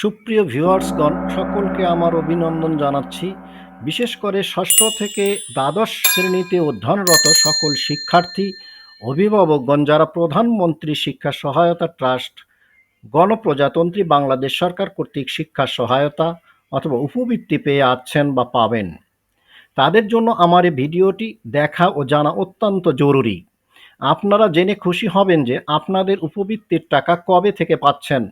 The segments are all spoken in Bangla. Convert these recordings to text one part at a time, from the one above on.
সুপ্রিয় ভিউয়ার্সগণ, সকলকে আমার অভিনন্দন জানাচ্ছি। বিশেষ করে ষষ্ঠ থেকে দ্বাদশ শ্রেণীতে অধ্যয়নরত সকল শিক্ষার্থী, অভিভাবকগণ যারা প্রধানমন্ত্রী শিক্ষা সহায়তা ট্রাস্ট, গণপ্রজাতন্ত্রী বাংলাদেশ সরকার কর্তৃক শিক্ষা সহায়তা অথবা উপবৃত্তি পেয়ে আছেন বা পাবেন। তাদের জন্য আমার এই ভিডিওটি দেখা ও জানা অত্যন্ত জরুরি। আপনারা জেনে খুশি হবেন যে আপনাদের উপবৃত্তির টাকা কবে থেকে পাচ্ছেন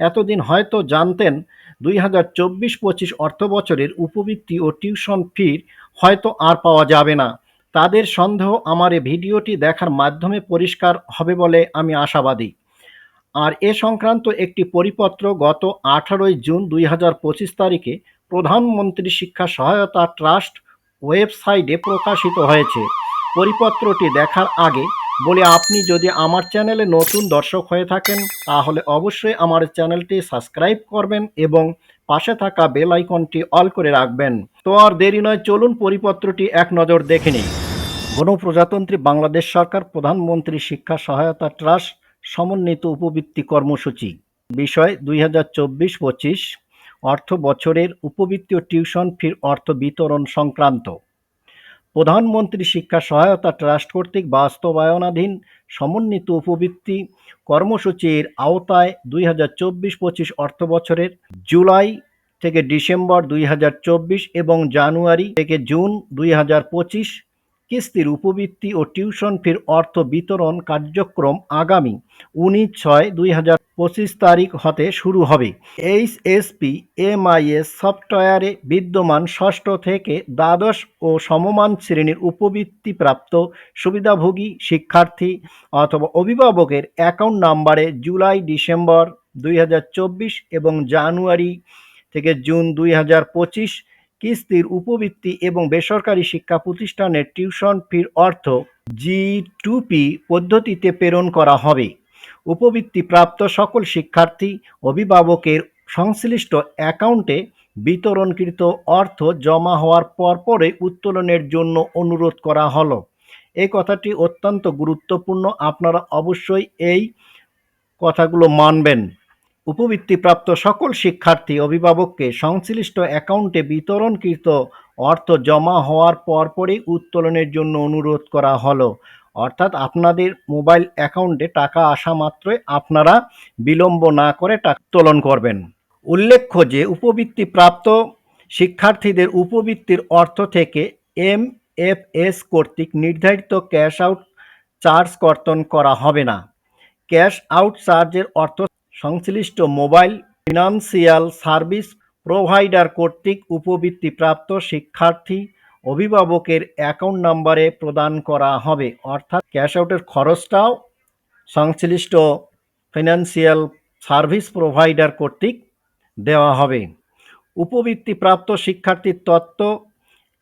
এতদিন হয়তো জানতেন দুই হাজার চব্বিশ পঁচিশ অর্থ বছরের উপবৃত্তি ও টিউশন ফির হয়তো আর পাওয়া যাবে না। তাদের সন্দেহ আমার এই ভিডিওটি দেখার মাধ্যমে পরিষ্কার হবে বলে আমি আশাবাদী। আর এ সংক্রান্ত একটি পরিপত্র গত আঠারোই জুন দুই হাজার পঁচিশ তারিখে প্রধানমন্ত্রী শিক্ষা সহায়তা ট্রাস্ট ওয়েবসাইটে প্রকাশিত হয়েছে। পরিপত্রটি দেখার আগে বলে, আপনি যদি আমার চ্যানেলে নতুন দর্শক হয়ে থাকেন, তাহলে অবশ্যই আমার চ্যানেলটি সাবস্ক্রাইব করবেন এবং পাশে থাকা বেল আইকনটি অল করে রাখবেন। তো আর দেরি নয়, চলুন পরিপত্রটি এক নজর দেখে নিই। গণপ্রজাতন্ত্রী বাংলাদেশ সরকার, প্রধানমন্ত্রী শিক্ষা সহায়তা ট্রাস্ট, সমন্বিত উপবৃত্তি কর্মসূচি। বিষয়, দুই হাজার চব্বিশ পঁচিশ অর্থ বছরের উপবৃত্তীয় টিউশন ফির অর্থ বিতরণ সংক্রান্ত। প্রধানমন্ত্রী শিক্ষা সহায়তা ট্রাস্ট কর্তৃক বাস্তবায়নাধীন সমন্বিত উপবৃত্তি কর্মসূচির আওতায় দুই হাজার চব্বিশ পঁচিশ অর্থ বছরের জুলাই থেকে ডিসেম্বর দুই হাজার চব্বিশ এবং জানুয়ারি থেকে জুন দুই হাজার পঁচিশ কিস্তির উপবৃত্তি ও টিউশন ফির অর্থ বিতরণ কার্যক্রম আগামী উনিশ ছয় দুই হাজার পঁচিশ তারিখ হতে শুরু হবে। এইচ এইচএসপি এমআইএস সফটওয়্যারে বিদ্যমান ষষ্ঠ থেকে দ্বাদশ ও সমমান শ্রেণির উপবৃত্তিপ্রাপ্ত সুবিধাভোগী শিক্ষার্থী অথবা অভিভাবকের অ্যাকাউন্ট নাম্বারে জুলাই, ডিসেম্বর দুই হাজার চব্বিশ এবং জানুয়ারি থেকে জুন দুই হাজার পঁচিশ কিস্তির উপবৃত্তি এবং বেসরকারি শিক্ষা প্রতিষ্ঠানের টিউশন ফির অর্থ জি টু পি পদ্ধতিতে প্রেরণ করা হবে। উপবৃত্তি প্রাপ্ত সকল শিক্ষার্থী, অভিভাবকের সংশ্লিষ্ট অ্যাকাউন্টে বিতরণকৃত অর্থ জমা হওয়ার পরপরে উত্তোলনের জন্য অনুরোধ করা হলো। এই কথাটি অত্যন্ত গুরুত্বপূর্ণ। আপনারা অবশ্যই এই কথাগুলো মানবেন। উপবৃত্তিপ্রাপ্ত সকল শিক্ষার্থী, অভিভাবককে সংশ্লিষ্ট অ্যাকাউন্টে বিতরণকৃত অর্থ জমা হওয়ার পরপরই উত্তোলনের জন্য অনুরোধ করা হলো। অর্থাৎ আপনাদের মোবাইল অ্যাকাউন্টে টাকা আসা মাত্রই আপনারা বিলম্ব না করে টাকা উত্তোলন করবেন। উল্লেখ্য যে উপবৃত্তি প্রাপ্ত শিক্ষার্থীদের উপবৃত্তির অর্থ থেকে এম এফ এস কর্তৃক নির্ধারিত ক্যাশ আউট চার্জ কর্তন করা হবে না। ক্যাশ আউট চার্জের অর্থ সংশ্লিষ্ট মোবাইল ফিনান্সিয়াল সার্ভিস প্রোভাইডার কর্তৃক উপবৃত্তিপ্রাপ্ত শিক্ষার্থী অভিভাবকের অ্যাকাউন্ট নাম্বারে প্রদান করা হবে। অর্থাৎ ক্যাশ আউটের খরচটাও সংশ্লিষ্ট ফিনান্সিয়াল সার্ভিস প্রোভাইডার কর্তৃক দেওয়া হবে। উপবৃত্তিপ্রাপ্ত শিক্ষার্থীর তথ্য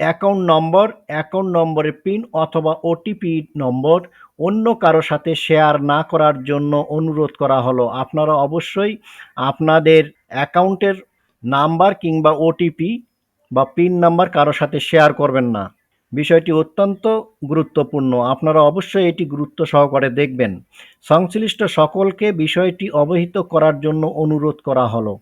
অ্যাকাউন্ট নম্বর অ্যাকাউন্ট নম্বরের পিন অথবা ওটিপি নম্বর অন্য কারও সাথে শেয়ার না করার জন্য অনুরোধ করা হলো। আপনারা অবশ্যই আপনাদের অ্যাকাউন্টের নাম্বার কিংবা ওটিপি বা পিন নাম্বার কারও সাথে শেয়ার করবেন না। বিষয়টি অত্যন্ত গুরুত্বপূর্ণ। আপনারা অবশ্যই এটি গুরুত্ব সহকারে দেখবেন। সংশ্লিষ্ট সকলকে বিষয়টি অবহিত করার জন্য অনুরোধ করা হলো।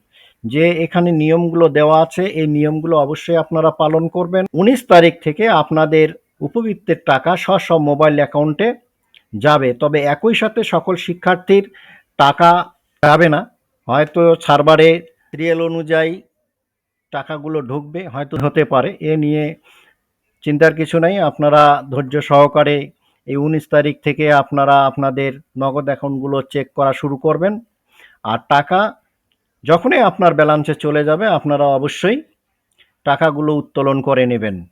যে এখানে নিয়মগুলো দেওয়া আছে, এই নিয়মগুলো অবশ্যই আপনারা পালন করবেন। উনিশ তারিখ থেকে আপনাদের উপবৃত্তের টাকা স্ব স্ব মোবাইল অ্যাকাউন্টে যাবে। তবে একই সাথে সকল শিক্ষার্থীর টাকা যাবে না। হয়তো সার্ভারে রিয়েল অনুযায়ী টাকাগুলো ঢুকবে হয়তো হতে পারে। এ নিয়ে চিন্তার কিছু নেই। আপনারা ধৈর্য সহকারে এই উনিশ তারিখ থেকে আপনারা আপনাদের নগদ অ্যাকাউন্টগুলো চেক করা শুরু করবেন। আর টাকা যখনই আপনার ব্যালেন্সে চলে যাবে আপনারা অবশ্যই টাকাগুলো উত্তোলন করে নেবেন।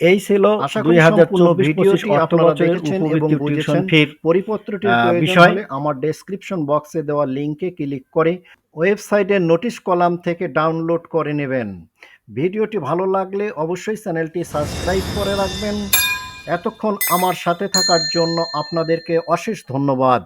এই ছিল দুই হাজার চব্বিশ পঁচিশ উপবৃত্তি। টিউশন ফির পরিপত্রটির বিষয়- আমার ডেসক্রিপশন বক্সে দেওয়া লিংকে ক্লিক করে ওয়েবসাইটের নোটিশ কলাম থেকে ডাউনলোড করে নেবেন। ভিডিওটি ভালো লাগলে অবশ্যই চ্যানেলটি সাবস্ক্রাইব করে রাখবেন। এতক্ষণ আমার সাথে থাকার জন্য আপনাদেরকে অশেষ ধন্যবাদ।